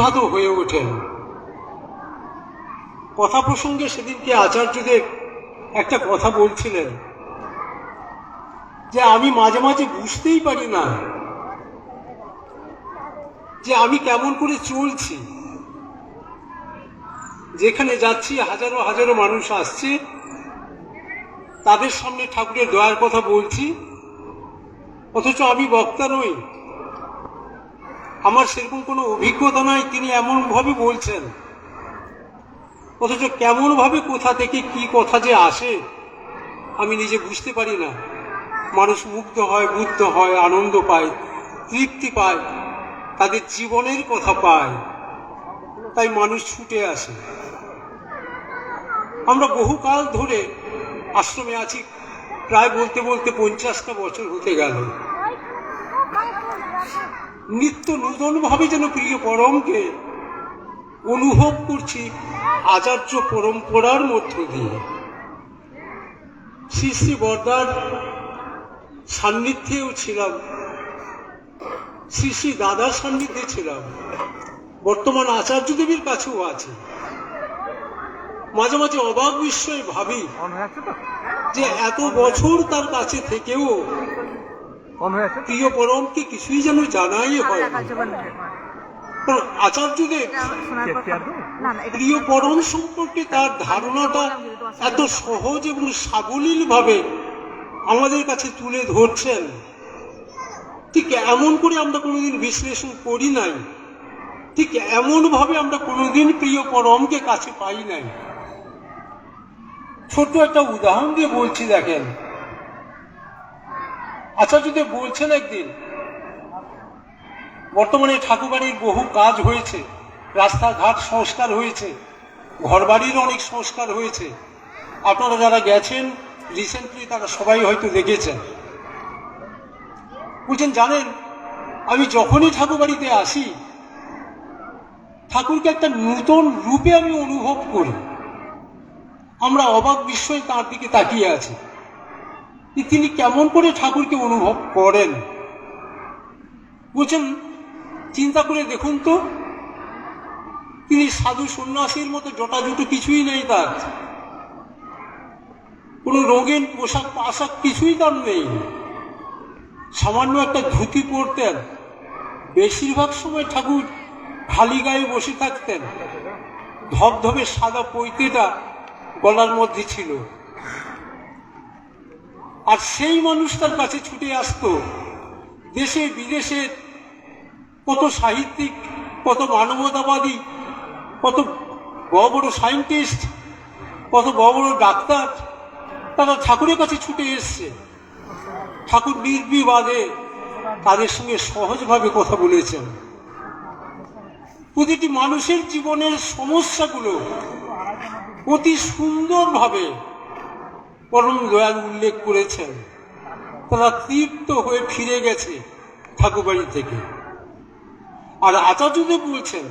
সাধু হয়ে ওঠেন। কথা প্রসঙ্গে সেদিনকে আচার্যদেব একটা কথা বলছিলেন যে আমি মাঝে মাঝে বুঝতেই পারি না যে আমি কেমন করে চলছি। যেখানে যাচ্ছি, হাজারো হাজারো মানুষ আসছে, তাদের সামনে ঠাকুরের দয়ার কথা বলছি, অথচ আমি বক্তা নই। আমার সেরকম কোনো অভিজ্ঞতা নাই, তিনি এমনভাবে বলছেন। অথচ কেমনভাবে কোথা থেকে কি কথা যে আসে, আমি নিজে বুঝতে পারি না। মানুষ মুগ্ধ হয় বুদ্ধ হয়, আনন্দ পায়, তৃপ্তি পায়, তাদের জীবনের কথা পায়। তাই মানুষ ছুটে আসে। আমরা বহুকাল ধরে আশ্রমে আছি, প্রায় বলতে বলতে পঞ্চাশটা বছর হতে গেল। নিত্য নূতন ভাবে যেন প্রিয় পরমকে অনুভব করছি আচার্য পরম্পরার মধ্য দিয়ে। শ্রী শ্রী বর্দার সান্নিধ্যেও ছিলাম। শ্রী শ্রী দাদার সান্নিধ্যে ছিলাম। বর্তমান আচার্য দেবীর কাছেও আছে। মাঝে মাঝে অবাক বিস্ময়ে ভাবি যে এত বছর তার কাছে থেকেও প্রিয় পরমকে কিছুই যেন জানাই হয় প্রিয় পরম সম্পর্কে তার ধারণাটা এত সহজ এবং সাবলীল ভাবে আমাদের কাছে তুলে ধরছেন ঠিক এমন করে আমরা কোনোদিন বিশ্লেষণ করি নাই ঠিক এমন ভাবে আমরা কোনোদিন প্রিয় পরমকে কাছে পাই নাই। ছোট্ট একটা উদাহরণ দিয়ে বলছি দেখেন আচ্ছা যদি বলছেন একদিন, বর্তমানে ঠাকুরবাড়ির বহু কাজ হয়েছে, রাস্তাঘাট সংস্কার হয়েছে ঘরবাড়ির অনেক সংস্কার হয়েছে। আপনারা যারা গেছেন রিসেন্টলি তারা সবাই হয়তো দেখেছেন। বলছেন, জানেন, আমি যখনই ঠাকুরবাড়িতে আসি, ঠাকুরকে একটা নূতন রূপে আমি অনুভব করি। আমরা অবাক বিস্ময়ে তার দিকে তাকিয়ে আছি। তিনি কেমন করে ঠাকুরকে অনুভব করেন? বলছেন, চিন্তা করে দেখুন তো, তিনি সাধু সন্ন্যাসীর মতো জটা জুটো কিছুই নেই তার। কোনো রঙিন পোশাক পাশাক কিছুই তার নেই। সামান্য একটা ধুতি পরতেন। বেশিরভাগ সময় ঠাকুর খালি গায়ে বসে থাকতেন। ধবধবে সাদা পৈতেটা গলার মধ্যে ছিল। আর সেই মানুষটার কাছে ছুটে আসতো। দেশে, বিদেশে কত সাহিত্যিক, কত মানবতাবাদী, কত বড় বড় সায়েন্টিস্ট, কত বড় বড় ডাক্তার, তারা ঠাকুরের কাছে ছুটে এসছে। ঠাকুর নির্বিবাদে তাদের সঙ্গে সহজভাবে কথা বলেছেন। প্রতিটি মানুষের জীবনের সমস্যাগুলো অতি সুন্দরভাবে পরম দয়াল উল্লেখ করেছেন। তারা তৃপ্ত হয়ে ফিরে গেছে ঠাকুরবাড়ি থেকে। আর আচার্যদেব বলছেন,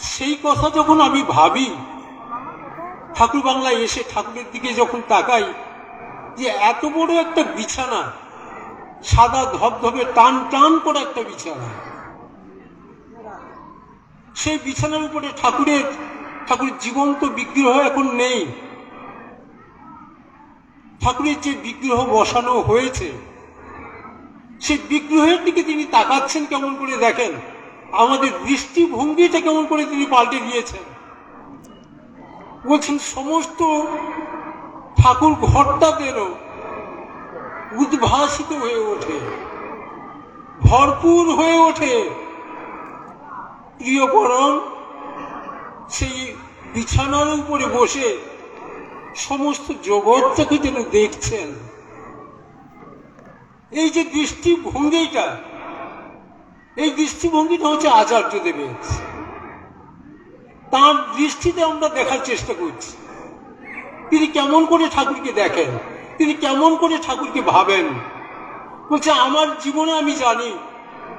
সেই কথা যখন আমি ভাবি, ঠাকুর বাংলায় এসে ঠাকুরের দিকে যখন তাকাই, যে এত বড় একটা বিছানা, সাদা ধবধবে টান টান করে একটা বিছানা। সেই বিছানার উপরে ঠাকুরের ঠাকুরের জীবন্ত বিগ্রহ এখন নেই। ঠাকুরের যে বিগ্রহ বসানো হয়েছে, সেই বিগ্রহের দিকে তিনি তাকাচ্ছেন কেমন করে দেখেন? আমাদের দৃষ্টিভঙ্গিটা কেমন করে তিনি পাল্টে দিয়েছেন? বলছেন, সমস্ত ঠাকুর ঘরটাতেরও উদ্ভাসিত হয়ে ওঠে, ভরপুর হয়ে ওঠে। প্রিয় পরম সেই বিছানার উপরে বসে সমস্ত জগৎটাকে যেন দেখছেন। এই যে দৃষ্টিভঙ্গিটা, এই দৃষ্টিভঙ্গিটা হচ্ছে আচার্য দেবের। তার দৃষ্টিতে আমরা দেখার চেষ্টা করছি। তিনি কেমন করে ঠাকুরকে দেখেন, তিনি কেমন করে ঠাকুরকে ভাবেন। বলছে, আমার জীবনে আমি জানি,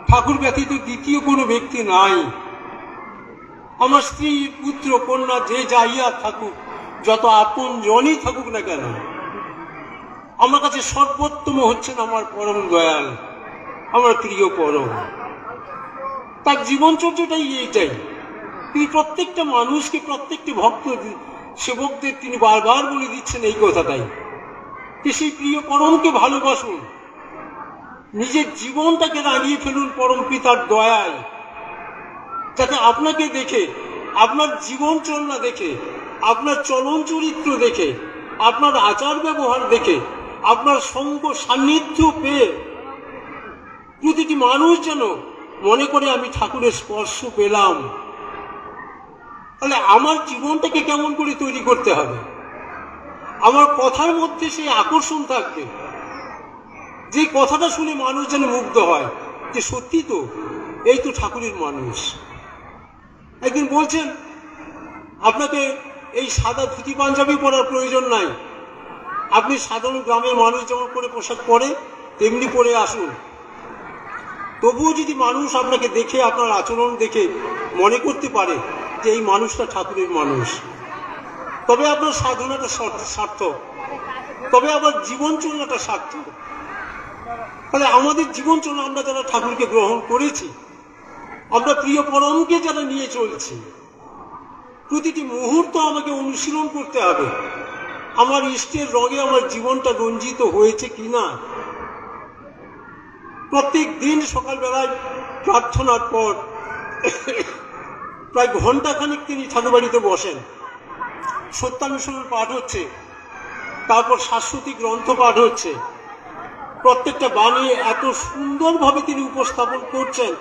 ঠাকুর ব্যতীত দ্বিতীয় কোনো ব্যক্তি নাই। আমার স্ত্রী, পুত্র, কন্যা, যে যাইয়া থাকুক যত আপন জনই থাকুক না কেন, আমার কাছে সর্বোত্তম হচ্ছেন আমার পরম দয়াল, আমার প্রিয় পরম। তার জীবনচর্যাটাই এইটাই। তিনি প্রত্যেকটা মানুষকে, প্রত্যেকটি ভক্ত, সেবকদের তিনি বারবার বলে দিচ্ছেন এই কথাটাই। যে সেই প্রিয় পরমকে ভালোবাসুন। নিজের জীবনটাকে রাঙিয়ে ফেলুন পরম পিতার দয়ায়। যাতে আপনাকে দেখে, আপনার জীবন চলনা দেখে আপনার চলন চরিত্র দেখে, আপনার আচার ব্যবহার দেখে, আপনার সঙ্গ সান্নিধ্য পেয়ে প্রতিটি মানুষ যেন মনে করে আমি ঠাকুরের স্পর্শ পেলাম। তাহলে আমার জীবনটাকে কেমন করে তৈরি করতে হবে? আমার কথার মধ্যে সেই আকর্ষণ থাকবে। যে কথাটা শুনে মানুষ যেন মুগ্ধ হয়, যে সত্যি তো, এই তো ঠাকুরের মানুষ। একদিন বলছেন, আপনাকে এই সাদা ধুতি পাঞ্জাবি পরার প্রয়োজন নাই। আপনি সাধারণ গ্রামের মানুষ যেমন করে পোশাক পরে, তেমনি পরে আসুন। তবুও যদি মানুষ আপনাকে দেখে, আপনার আচরণ দেখে মনে করতে পারে যে এই মানুষটা ঠাকুরের মানুষ। তবে আপনার সাধনাটা সার্থ- সার্থক। তবে আবার জীবন চলনাটা সার্থক। তাহলে আমাদের জীবন চলনা আমরা যারা ঠাকুরকে গ্রহণ করেছি, আমরা প্রিয় পরমকে যারা নিয়ে চলছি প্রতিটি মুহূর্ত আমাকে অনুশীলন করতে হবে। আমার ইষ্টের রঙে আমার জীবনটা রঞ্জিত হয়েছে কিনা? প্রত্যেক দিন সকালবেলায় প্রার্থনার পর প্রায় ঘণ্টা ঘন্টাখানিক তিনি ঠাকুরবাড়িতে বসেন। সত্যানুসরণ পাঠ হচ্ছে। তারপর শাশ্বতী গ্রন্থ পাঠ হচ্ছে। প্রত্যেকটা বাণী এত সুন্দরভাবে তিনি উপস্থাপন করছেন।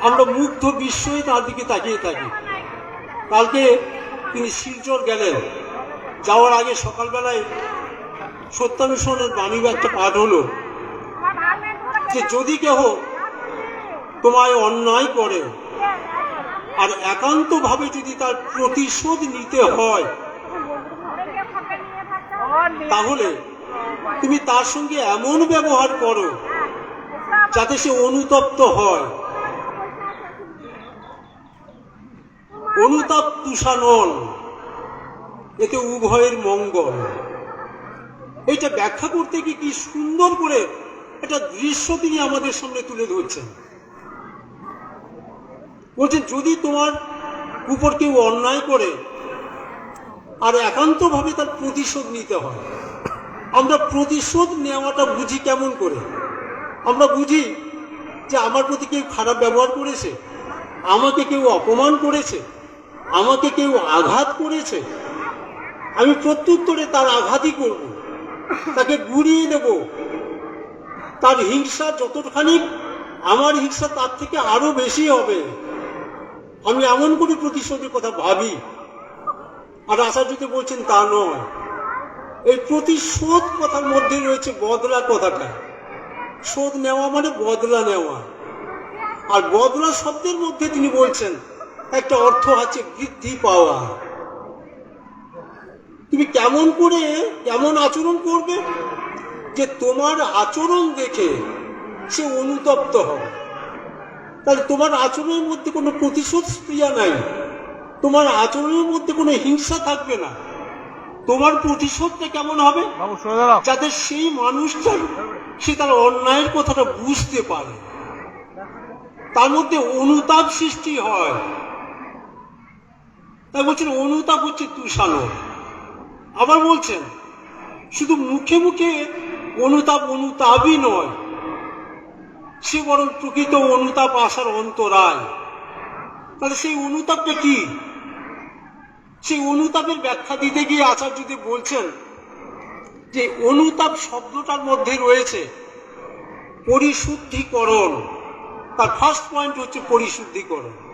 আমরা মুগ্ধ বিস্ময়ে তার দিকে তাকিয়ে থাকি। কালকে তিনি শিলচর গেলেন। যাওয়ার আগে সকালবেলায় সত্যানুসরণের বাণী একটা পাঠ হলো যে, যদি কেহ তোমায় অন্যায় করে আর একান্তভাবে যদি তার প্রতিশোধ নিতে হয়, তাহলে তুমি তার সঙ্গে এমন ব্যবহার করো যাতে সে অনুতপ্ত হয়। অনুতাপ তুষানল এতে উভয়ের মঙ্গল। এটা ব্যাখ্যা করতে গিয়ে কি সুন্দর করে একটা দৃশ্য তিনি আমাদের সামনে তুলে ধরছেন। বলছেন, যদি তোমার উপর কেউ অন্যায় করে, আর একান্তভাবে তার প্রতিশোধ নিতে হয়, আমরা প্রতিশোধ নেওয়াটা বুঝি কেমন করে? আমরা বুঝি যে আমার প্রতি কেউ খারাপ ব্যবহার করেছে, আমাকে কেউ অপমান করেছে আমাকে কেউ আঘাত করেছে? আমি প্রত্যুত্তরে তার আঘাতই করব। তাকে গুড়িয়ে দেব তার হিংসা যতখানি, আমার হিংসা তার থেকে আরও বেশি হবে। আমি এমন করে প্রতিশোধের কথা ভাবি। আর আচার্যতে বলছেন, তা নয়। এই প্রতিশোধ কথার মধ্যে রয়েছে বদলা কথাটা। শোধ নেওয়া মানে বদলা নেওয়া। আর বদলা শব্দের মধ্যে তিনি বলছেন একটা অর্থ আছে বৃদ্ধি পাওয়া। তুমি কেমন করে কেমন আচরণ করবে যে তোমার আচরণ দেখে সে অনুতপ্ত হবে? তাহলে তোমার আচরণের মধ্যে কোনো প্রতিশোধ ক্রিয়া নাই। তোমার আচরণের মধ্যে কোনো হিংসা থাকবে না। তোমার প্রতিশোধটা কেমন হবে? যাতে সেই মানুষটা সে তার অন্যায়ের কথাটা বুঝতে পারে। তার মধ্যে অনুতাপ সৃষ্টি হয়। তাই বলছেন, অনুতাপ হচ্ছে তুষানো আবার বলছেন, শুধু মুখে মুখে অনুতাপ অনুতাপই নয়, সে বরং প্রকৃত অনুতাপ আসার অন্তরায়। তাহলে সেই অনুতাপটা কি? সেই অনুতাপের ব্যাখ্যা দিতে গিয়ে আচার্যদেব বলছেন যে অনুতাপ শব্দটার মধ্যে রয়েছে পরিশুদ্ধিকরণ, তার ফার্স্ট পয়েন্ট হচ্ছে পরিশুদ্ধিকরণ।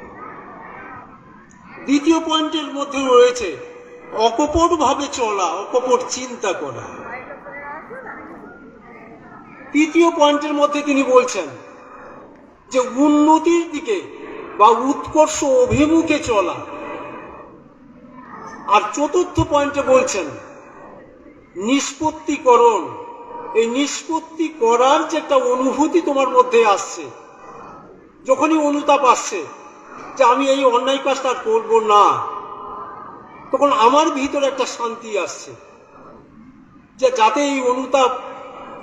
দ্বিতীয় পয়েন্টের মধ্যে রয়েছে, অকপট ভাবে চলা, অকপট চিন্তা করা। তৃতীয় পয়েন্টের মধ্যে তিনি বলছেন যে উন্নতির দিকে বা উৎকর্ষ অভিমুখে চলা। আর চতুর্থ পয়েন্টে বলছেন, নিষ্পত্তিকরণ। এই নিষ্পত্তি করার যে একটা অনুভূতি তোমার মধ্যে আসছে, যখনই অনুতাপ আসছে যে আমি এই অন্যায় কাজটা আর করব না। তখন আমার ভিতরে একটা শান্তি আসছে। যে যাতে এই অনুতাপ,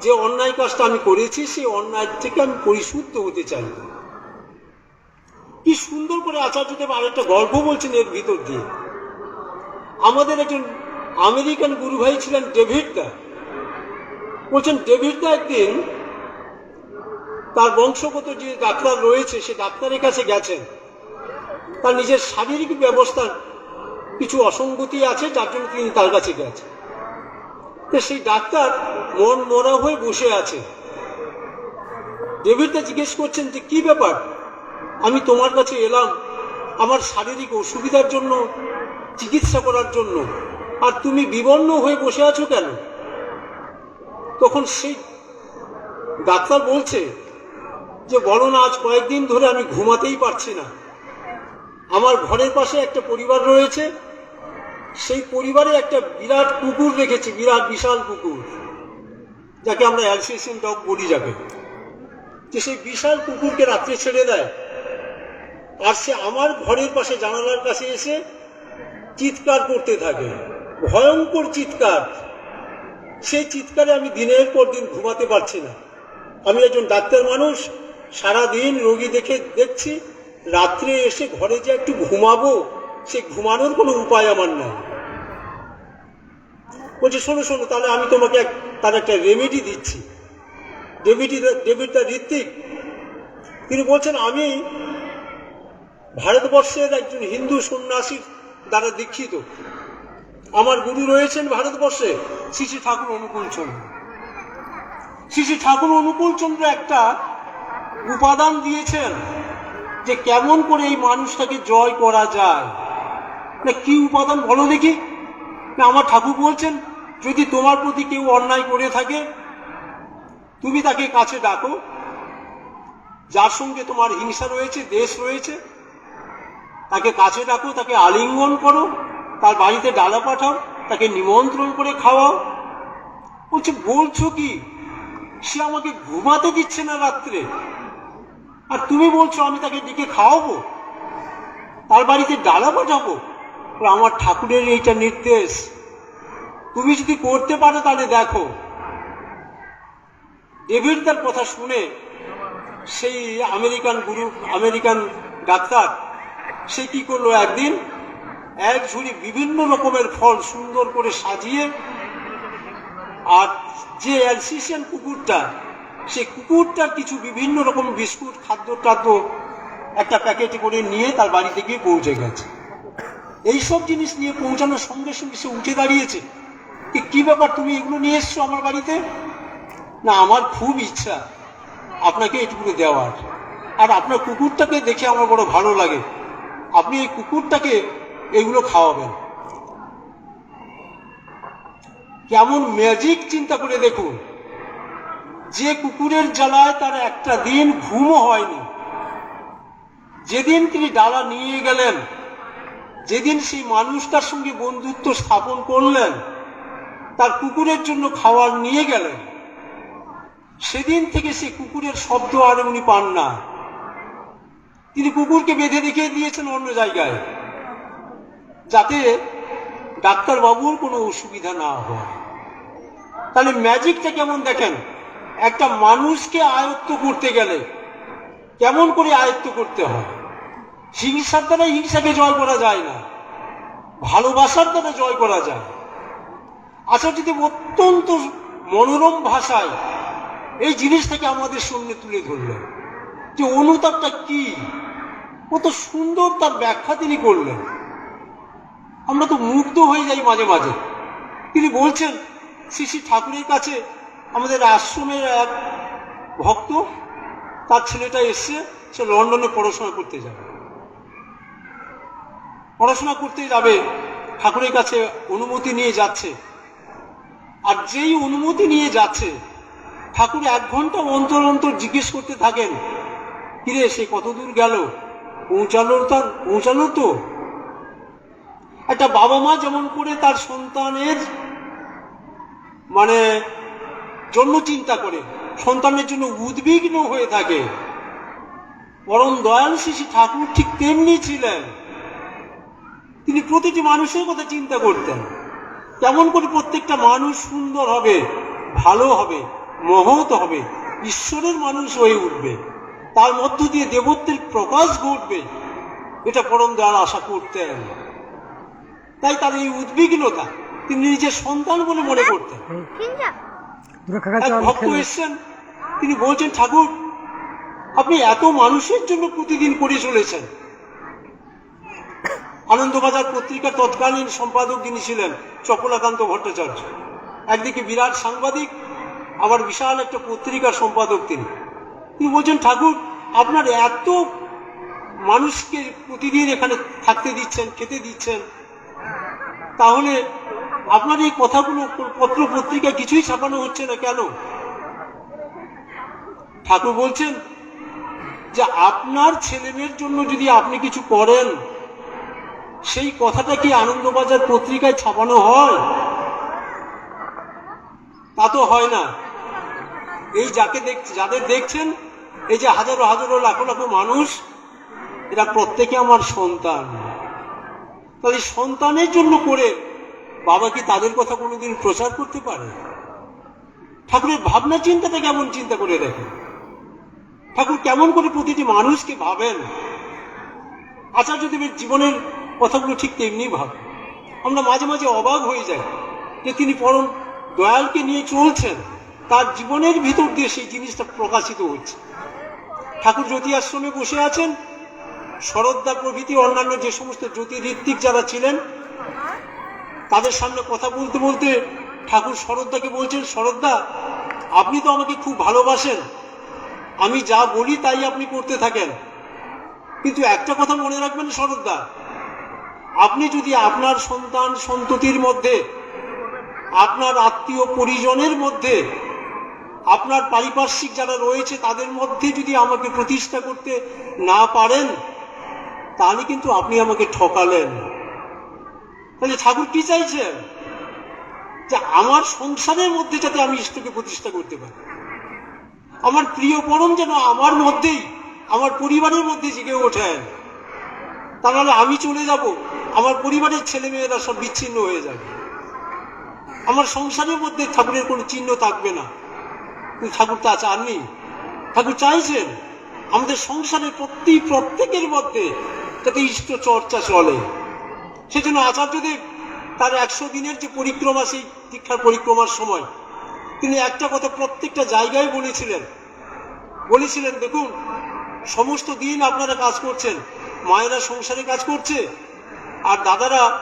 যে অন্যায় কাজটা আমি করেছি, সেই অন্যায় থেকে আমি পরিশুদ্ধ হতে চাই। কি সুন্দর করে আচার্যদেব আরেকটা গল্প বলছেন এর ভিতর দিয়ে। আমাদের একজন আমেরিকান গুরু ভাই ছিলেন ডেভিড দা বলছেন, ডেভিড দা একদিন তার বংশগত যে ডাক্তার রয়েছে, সে ডাক্তারের কাছে গেছেন। তার নিজের শারীরিক ব্যবস্থার কিছু অসঙ্গতি আছে, যার জন্য তিনি তার কাছে গেছেন। তো সেই ডাক্তার মন মরা হয়ে বসে আছে। ডেভিডটা জিজ্ঞেস করছেন যে, কি ব্যাপার? আমি তোমার কাছে এলাম আমার শারীরিক অসুবিধার জন্য, চিকিৎসা করার জন্য, আর তুমি বিবর্ণ হয়ে বসে আছো কেন? তখন সেই ডাক্তার বলছে যে বলো না আজ কয়েকদিন ধরে আমি ঘুমাতেই পারছি না। আমার ঘরের পাশে একটা পরিবার রয়েছে। সেই পরিবারে একটা বিরাট কুকুর রেখেছে বিরাট বিশাল কুকুর, যাকে আমরা অ্যালসেশন ডগ বলি যাবে যে সেই বিশাল কুকুরকে রাত্রে ছেড়ে দেয়। আর সে আমার ঘরের পাশে জানালার কাছে এসে চিৎকার করতে থাকে। ভয়ঙ্কর চিৎকার। সেই চিৎকারে আমি দিনের পর দিন ঘুমাতে পারছি না। আমি একজন ডাক্তার মানুষ সারা দিন রোগী দেখে দেখছি রাত্রে এসে ঘরে যে একটু ঘুমাবো, সে ঘুমানোর কোনো উপায় আমার নাই। বলছে, শোনো শোনো, তাহলে আমি তোমাকে তার একটা রেমেডি দিচ্ছি। David David the Ritwik. তিনি বলছেন, আমি ভারতবর্ষের একজন হিন্দু সন্ন্যাসীর দ্বারা দীক্ষিত। আমার গুরু রয়েছেন ভারতবর্ষে, শ্রী ঠাকুর অনুকূল চন্দ্র। শ্রী ঠাকুর অনুকূল চন্দ্র একটা উপাদান দিয়েছেন। যে কেমন করে এই মানুষটাকে জয় করা যায়। না, কি উপাদান বলো দেখি। না, আমার ঠাকুর বলছেন, যদি তোমার প্রতি কেউ অন্যায় করে থাকে, তুমি তাকে কাছে ডাকো। যার সঙ্গে তোমার হিংসা রয়েছে, দেশ রয়েছে, তাকে কাছে ডাকো, তাকে আলিঙ্গন করো, তার বাড়িতে ডালা পাঠাও, তাকে নিমন্ত্রণ করে খাওয়াও। বলছে, বলছো কি? সে আমাকে ঘুমাতে দিচ্ছে না রাত্রে। আর তুমি বলছো আমি তাকে ডেকে খাওয়াবো? তার বাড়িতে ডালা পাঠাবো আমার ঠাকুরের এইটা নির্দেশ। তুমি যদি করতে পারো তাহলে দেখো। ডেভিড তার কথা শুনে সেই আমেরিকান গুরু, আমেরিকান ডাক্তার, সে কি করল একদিন? এক ঝুড়ি বিভিন্ন রকমের ফল সুন্দর করে সাজিয়ে, আর যে অ্যালসিসিয়ান কুকুরটা সে কুকুরটার কিছু বিভিন্ন রকম বিস্কুট, খাদ্য টাদ্য একটা প্যাকেটে করে নিয়ে তার বাড়িতে গিয়ে পৌঁছে গেছে। এইসব জিনিস নিয়ে পৌঁছানোর সঙ্গে সঙ্গে সে উঠে দাঁড়িয়েছে। কি কি ব্যাপার, তুমি এগুলো নিয়ে এসছো আমার বাড়িতে? না, আমার খুব ইচ্ছা। আপনাকে এটুকু দেওয়ার। আর আপনার কুকুরটাকে দেখে আমার বড় ভালো লাগে। আপনি এই কুকুরটাকে এগুলো খাওয়াবেন। কেমন ম্যাজিক চিন্তা করে দেখুন। যে কুকুরের জ্বালায় তার একটা দিন ঘুমও হয়নি। যেদিন তিনি ডালা নিয়ে গেলেন, যেদিন সেই মানুষটার সঙ্গে বন্ধুত্ব স্থাপন করলেন, তার কুকুরের জন্য খাবার নিয়ে গেলেন। সেদিন থেকে সে কুকুরের শব্দ আর উনি পান না। তিনি কুকুরকে বেঁধে রেখে দিয়েছেন অন্য জায়গায়, যাতে ডাক্তারবাবুর কোনো অসুবিধা না হয়। তাহলে ম্যাজিকটা কেমন দেখেন? একটা মানুষকে আয়ত্ত করতে গেলে কেমন করে আয়ত্ত করতে হয়? হিংসার দ্বারা হিংসাকে জয় করা যায় না। ভালোবাসার দ্বারা জয় করা যায়। যদি অত্যন্ত মনোরম ভাষায় এই জিনিসটাকে আমাদের সামনে তুলে ধরলেন যে অনুতাপটা কি? কত সুন্দর তার ব্যাখ্যা তিনি করলেন। আমরা তো মুগ্ধ হয়ে যাই মাঝে মাঝে। তিনি বলছেন, শ্রী শ্রী ঠাকুরের কাছে আমাদের আশ্রমের এক ভক্ত, তার ছেলেটা এসছে সে লন্ডনে পড়াশোনা করতে যাবে। পড়াশোনা করতে যাবে, ঠাকুরের কাছে অনুমতি নিয়ে যাচ্ছে। আর যেই অনুমতি নিয়ে যাচ্ছে, ঠাকুর এক ঘণ্টা অন্তর অন্তর জিজ্ঞেস করতে থাকেন, কিরে, সে কতদূর গেল? পৌঁছালো তার পৌঁছালো তো? একটা বাবা মা যেমন করে তার সন্তানের মানে জন্য চিন্তা করে, সন্তানের জন্য উদ্বিগ্ন হয়ে থাকে। পরম দয়াল শিশি ঠাকুর ঠিক তেমনি ছিলেন। তিনি প্রতিটি মানুষের কথা চিন্তা করতেন। কেমন করে প্রত্যেকটা মানুষ সুন্দর হবে, ভালো হবে, মহৎ হবে, ঈশ্বরের মানুষ হয়ে উঠবে। তার মধ্য দিয়ে দেবত্বের প্রকাশ ঘটবে, এটা পরম দয়াল আশা করতেন। তাই তার এই উদ্বিগ্নতা তিনি নিজের সন্তান বলে মনে করতেন। ভক্ত খেলে। এসছেন তিনি বলছেন ঠাকুর আপনি এত মানুষের জন্য প্রতিদিন করে চলেছেন। আনন্দবাজার পত্রিকার তৎকালীন সম্পাদক যিনি ছিলেন চপলাকান্ত ভট্টাচার্য। একদিকে বিরাট সাংবাদিক আবার বিশাল একটা পত্রিকার সম্পাদক তিনি। তিনি বলছেন ঠাকুর আপনার এত মানুষকে প্রতিদিন এখানে থাকতে দিচ্ছেন খেতে দিচ্ছেন। তাহলে আপনার এই কথাগুলো পত্র পত্রিকায় কিছুই ছাপানো হচ্ছে না কেন? ঠাকুর বলছেন যে আপনার ছেলেমেয়ের জন্য যদি আপনি কিছু করেন, সেই কথাটা কি আনন্দবাজার পত্রিকায় ছাপানো হয়? তা তো হয় না। এই যাকে দেখ, যাদের দেখছেন, এই যে হাজারো হাজারো, লাখো লাখো মানুষ, এরা প্রত্যেকে আমার সন্তান। তাহলে সন্তানের জন্য করে বাবা কি তাদের কথা কোনোদিন প্রচার করতে পারে? ঠাকুরের ভাবনা চিন্তাটা কেমন চিন্তা করে দেখেন? ঠাকুর কেমন করে প্রতিটি মানুষকে ভাবেন? আচার্য আচার্যদেবের জীবনের কথাগুলো ঠিক তেমনি ভাবে। আমরা মাঝে মাঝে অবাক হয়ে যাই যে তিনি পরম দয়ালকে নিয়ে চলছেন। তার জীবনের ভিতর দিয়ে সেই জিনিসটা প্রকাশিত হচ্ছে। ঠাকুর জ্যোতি আশ্রমে বসে আছেন। শরদ্দা প্রভৃতি অন্যান্য যে সমস্ত জ্যোতিঋত্বিক যারা ছিলেন তাদের সামনে কথা বলতে বলতে ঠাকুর শরদ্দাকে বলছেন শরদ্দা আপনি তো আমাকে খুব ভালোবাসেন। আমি যা বলি তাই আপনি করতে থাকেন। কিন্তু একটা কথা মনে রাখবেন শরদ্দা আপনি যদি আপনার সন্তান সন্ততির মধ্যে, আপনার আত্মীয় পরিজনের মধ্যে, আপনার পারিপার্শ্বিক যারা রয়েছে তাদের মধ্যে যদি আমাকে প্রতিষ্ঠা করতে না পারেন, তাহলে কিন্তু আপনি আমাকে ঠকালেন। তাহলে ঠাকুর কি চাইছেন? যে আমার সংসারের মধ্যে যাতে আমি ইষ্টকে প্রতিষ্ঠা করতে পারি। আমার প্রিয় পরম যেন আমার মধ্যেই, আমার পরিবারের মধ্যে জেগে ওঠেন। তা নাহলে আমি চলে যাব, আমার পরিবারের ছেলে মেয়েরা সব বিচ্ছিন্ন হয়ে যাবে। আমার সংসারের মধ্যে ঠাকুরের কোনো চিহ্ন থাকবে না। ঠাকুর তা চাননি। ঠাকুর চাইছেন, আমাদের সংসারের প্রতি প্রত্যেকের মধ্যে যাতে ইষ্ট চর্চা চলে। সেজন্য আচার্যদেব তার একশো দিনের যে পরিক্রমা, সেই দীক্ষার পরিক্রমার সময়, তিনি একটা কথা প্রত্যেকটা জায়গায় বলেছিলেন। বলেছিলেন, দেখুন, সমস্ত দিন আপনারা কাজ করছেন, মায়েরা সংসারে কাজ করছে, আর দাদারা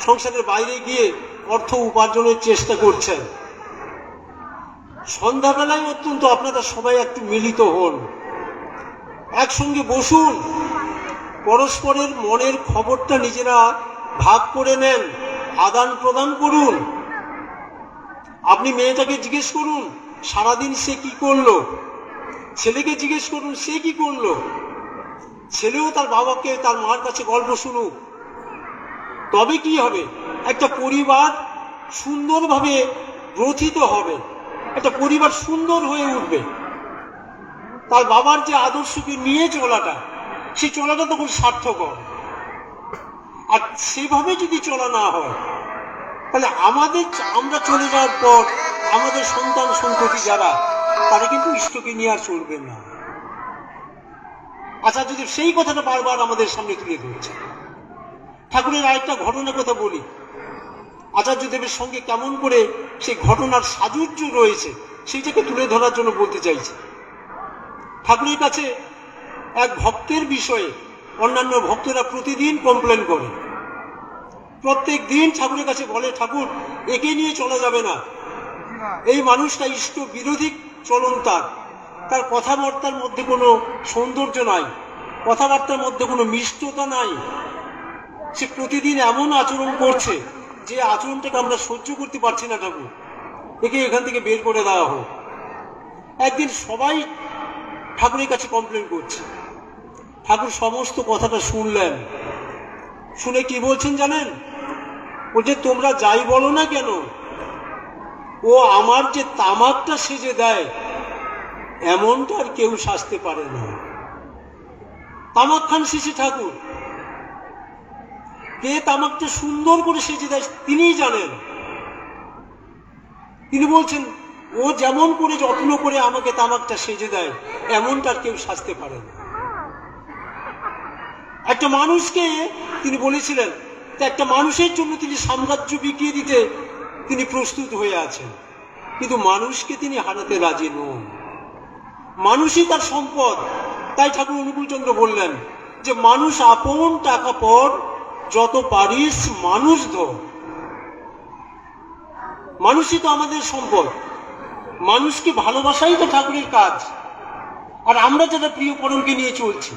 সংসারের বাইরে গিয়ে অর্থ উপার্জনের চেষ্টা করছেন। সন্ধ্যাবেলায় অত্যন্ত আপনারা সবাই একটু মিলিত হন। একসঙ্গে বসুন। পরস্পরের মনের খবরটা নিজেরা ভাগ করে নেন, আদান প্রদান করুন। আপনি মেয়েটাকে জিজ্ঞেস করুন, সারাদিন সে কি করল? ছেলেকে জিজ্ঞেস করুন, সে কি করল? ছেলেও তার বাবাকে, তার মার কাছে গল্প শুনুক। তবে কি হবে? একটা পরিবার সুন্দরভাবে গ্রথিত হবে। একটা পরিবার সুন্দর হয়ে উঠবে। তার বাবার যে আদর্শকে নিয়ে চলাটা সেই চলাটা তখন সার্থক হবে। আর সেভাবে যদি চলা না হয়, তাহলে আমাদের আমরা চলে যাওয়ার পর আমাদের সন্তান সন্ততি যারা, তারা কিন্তু ইষ্টকে নিয়ে আর চলবে না। যদি সেই কথাটা বারবার আমাদের সামনে তুলে ধরছে। ঠাকুরের আরেকটা ঘটনার কথা বলি। আচার্যদেবের সঙ্গে কেমন করে সেই ঘটনার সাজুর্য রয়েছে সেইটাকে তুলে ধরার জন্য বলতে চাইছি। ঠাকুরের কাছে এক ভক্তের বিষয়ে অন্যান্য ভক্তরা প্রতিদিন কমপ্লেন করে। প্রত্যেক দিন ঠাকুরের কাছে বলে, ঠাকুর, একে নিয়ে চলা যাবে না। এই মানুষটা ইষ্ট বিরোধী চলন তার। তার কথাবার্তার মধ্যে কোনো সৌন্দর্য নাই। কথাবার্তার মধ্যে কোনো মিষ্টতা নাই। সে প্রতিদিন এমন আচরণ করছে যে আচরণটাকে আমরা সহ্য করতে পারছি না, ঠাকুর। একে এখান থেকে বের করে দেওয়া হোক। একদিন সবাই ঠাকুরের কাছে কমপ্লেন করছে। ঠাকুর সমস্ত কথাটা শুনলেন। শুনে কি বলছেন জানেন? ও যে তোমরা যাই বলো না কেন? ও আমার যে তামাকটা সেজে দেয়, এমনটা আর কেউ সাজতে পারে না। তামাক খান শেষে ঠাকুর। কে তামাকটা সুন্দর করে সেজে দেয় তিনিই জানেন। তিনি বলছেন ও ও যেমন করে যত্ন করে আমাকে তামাকটা সেজে দেয়, এমনটা আর কেউ সাজতে পারে না। একটা মানুষকে তিনি বলেছিলেন একটা মানুষের জন্য তিনি সাম্রাজ্য বিকিয়ে দিতে তিনি প্রস্তুত হয়ে আছেন। কিন্তু মানুষকে তিনি হারাতে রাজি নন। মানুষই তার সম্পদ। তাই ঠাকুর অনুকূলচন্দ্র বললেন যে মানুষ আপন টাকা পর যত পারিস মানুষ ধর। মানুষই তো আমাদের সম্পদ। মানুষকে ভালোবাসাই তো ঠাকুরের কাজ। আর আমরা যারা প্রিয় পরমকে নিয়ে চলছি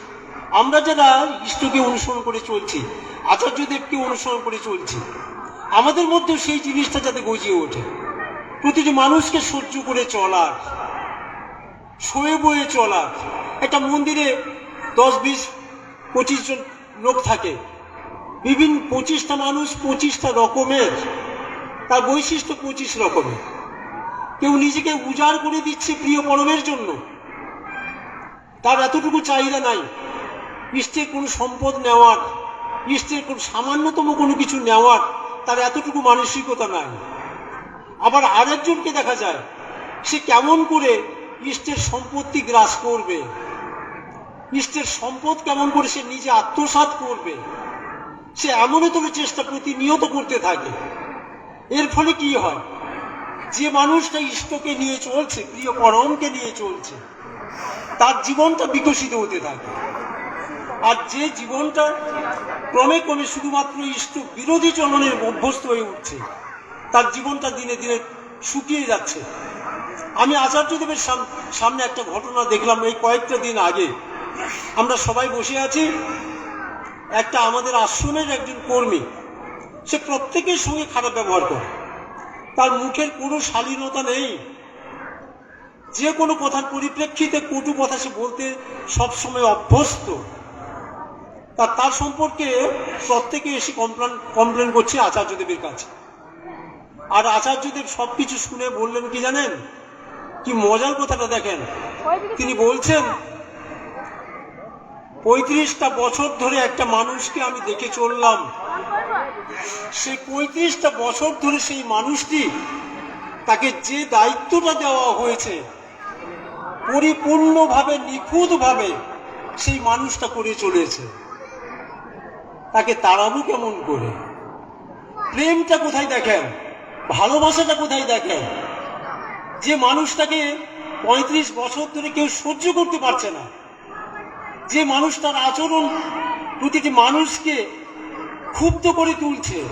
আমরা যারা ইষ্টকে অনুসরণ করে চলছি, আচার্যদেবকে অনুসরণ করে চলছি, আমাদের মধ্যেও সেই জিনিসটা যাতে গজিয়ে ওঠে। প্রতিটি মানুষকে সহ্য করে চলার, শোয়ে বয়ে চলার, একটা মন্দিরে দশ, বিশ, পঁচিশ জন লোক থাকে। বিভিন্ন পঁচিশটা মানুষ পঁচিশটা রকমের, তার বৈশিষ্ট্য পঁচিশ রকমের। কেউ নিজেকে উজাড় করে দিচ্ছে প্রিয় পরমের জন্য। তার এতটুকু চাহিদা নাই। ইষ্টের কোনো সম্পদ নেওয়ার ইষ্টের কোনো সামান্যতম কোনো কিছু নেওয়ার তার এতটুকু মানসিকতা নাই। আবার আরেকজনকে দেখা যায়, সে কেমন করে ইষ্টের সম্পত্তি গ্রাস করবে ইষ্টের সম্পদ কেমন করে সে নিজে আত্মসাৎ করবে, সে এমনতর চেষ্টা প্রতিনিয়ত করতে থাকে। এর ফলে কি হয়? যে মানুষটা ইষ্টকে নিয়ে চলছে, প্রিয় পরমকে নিয়ে চলছে, তার জীবনটা বিকশিত হতে থাকে। আর যে জীবনটা ক্রমে ক্রমে শুধুমাত্র ইষ্ট বিরোধী চলনের অভ্যস্ত হয়ে উঠছে, তার জীবনটা দিনে দিনে শুকিয়ে যাচ্ছে। আমি আচার্যদেবের সাম- সামনে একটা ঘটনা দেখলাম এই কয়েকটা দিন আগে। আমরা সবাই বসে আছি। একটা আমাদের আশ্রমের একজন কর্মী, সে প্রত্যেকের সঙ্গে খারাপ ব্যবহার করে। তার মুখের কোনো শালীনতা নেই। যে কোনো কথার পরিপ্রেক্ষিতে কটু কথা সে বলতে সবসময় অভ্যস্ত। তা তার সম্পর্কে প্রত্যেকে এসে কমপ্লেন কমপ্লেন করছে আচার্যদেবের কাছে। আর আচার্যদেব সবকিছু শুনে বললেন, কি জানেন? কি মজার কথাটা দেখেন। তিনি বলছেন, পঁয়ত্রিশটা বছর ধরে একটা মানুষকে আমি দেখে চললাম। সেই পঁয়ত্রিশটা বছর ধরে সেই মানুষটি তাকে যে দায়িত্বটা দেওয়া হয়েছে, পরিপূর্ণভাবে, নিখুঁতভাবে সেই মানুষটা করে চলেছে। তাকে তাড়াবো কেমন করে? প্রেমটা কোথায় দেখেন? ভালোবাসাটা কোথায় দেখেন? যে মানুষটাকে পঁয়ত্রিশ বছর ধরে কেউ সহ্য করতে পারছে না। যে মানুষটার আচরণ প্রতিটি মানুষকে ক্ষুব্ধ করে তুলছে।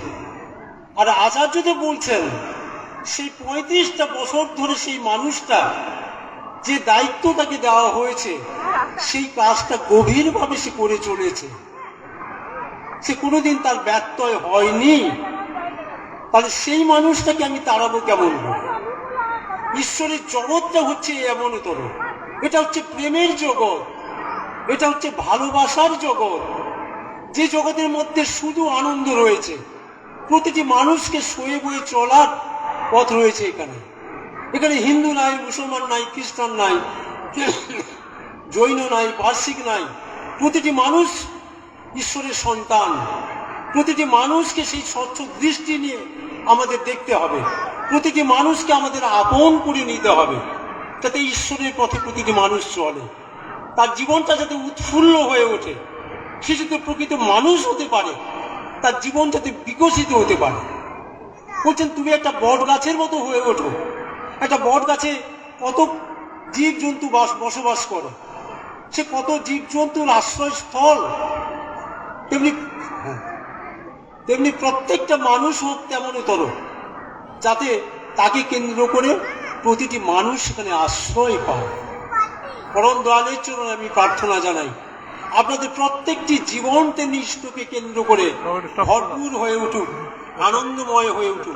আর আচার্যদেব বলছেন, সেই পঁয়ত্রিশটা বছর ধরে সেই মানুষটা যে দায়িত্ব তাকে দেওয়া হয়েছে, সেই কাজটা গভীরভাবে সে করে চলেছে। সে কোনোদিন তার ব্যত্যয় হয়নি। তাহলে সেই মানুষটাকে আমি তাড়াবো কেমন ঈশ্বরের জগৎটা হচ্ছে এমনতর। এটা হচ্ছে প্রেমের জগৎ। এটা হচ্ছে ভালোবাসার জগৎ। যে জগতের মধ্যে শুধু আনন্দ রয়েছে। প্রতিটি মানুষকে সয়ে বয়ে চলার পথ রয়েছে এখানে। এখানে হিন্দু নাই, মুসলমান নাই, খ্রিস্টান নাই, জৈন নাই পার্সিক নাই। প্রতিটি মানুষ ঈশ্বরের সন্তান। প্রতিটি মানুষকে সেই স্বচ্ছ দৃষ্টি নিয়ে আমাদের দেখতে হবে। প্রতিটি মানুষকে আমাদের আপন করে নিতে হবে, যাতে ঈশ্বরের পথে প্রতিটি মানুষ চলে। তার জীবনটা যাতে উৎফুল্ল হয়ে ওঠে। সে যাতে প্রকৃত মানুষ হতে পারে, তার জীবন যাতে বিকশিত হতে পারে। বলছেন, তুমি একটা বট গাছের মতো হয়ে ওঠো। একটা বট গাছে কত জীবজন্তু বাস বসবাস করে। সে কত জীবজন্তুর আশ্রয়স্থল। তেমনি হ্যাঁ, তেমনি প্রত্যেকটা মানুষ হোক তেমনতর যাতে তাকে কেন্দ্র করে প্রতিটি মানুষ সেখানে আশ্রয় পায়। পরম দয়ালের চরণে আমি প্রার্থনা জানাই আপনাদের প্রত্যেকটি জীবন তেমনি ইষ্টকে কেন্দ্র করে ভরপুর হয়ে উঠুক আনন্দময় হয়ে উঠুক।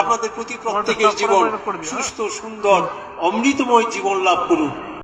আপনাদের প্রতি প্রত্যেকের জীবন সুস্থ সুন্দর অমৃতময় জীবন লাভ করুক।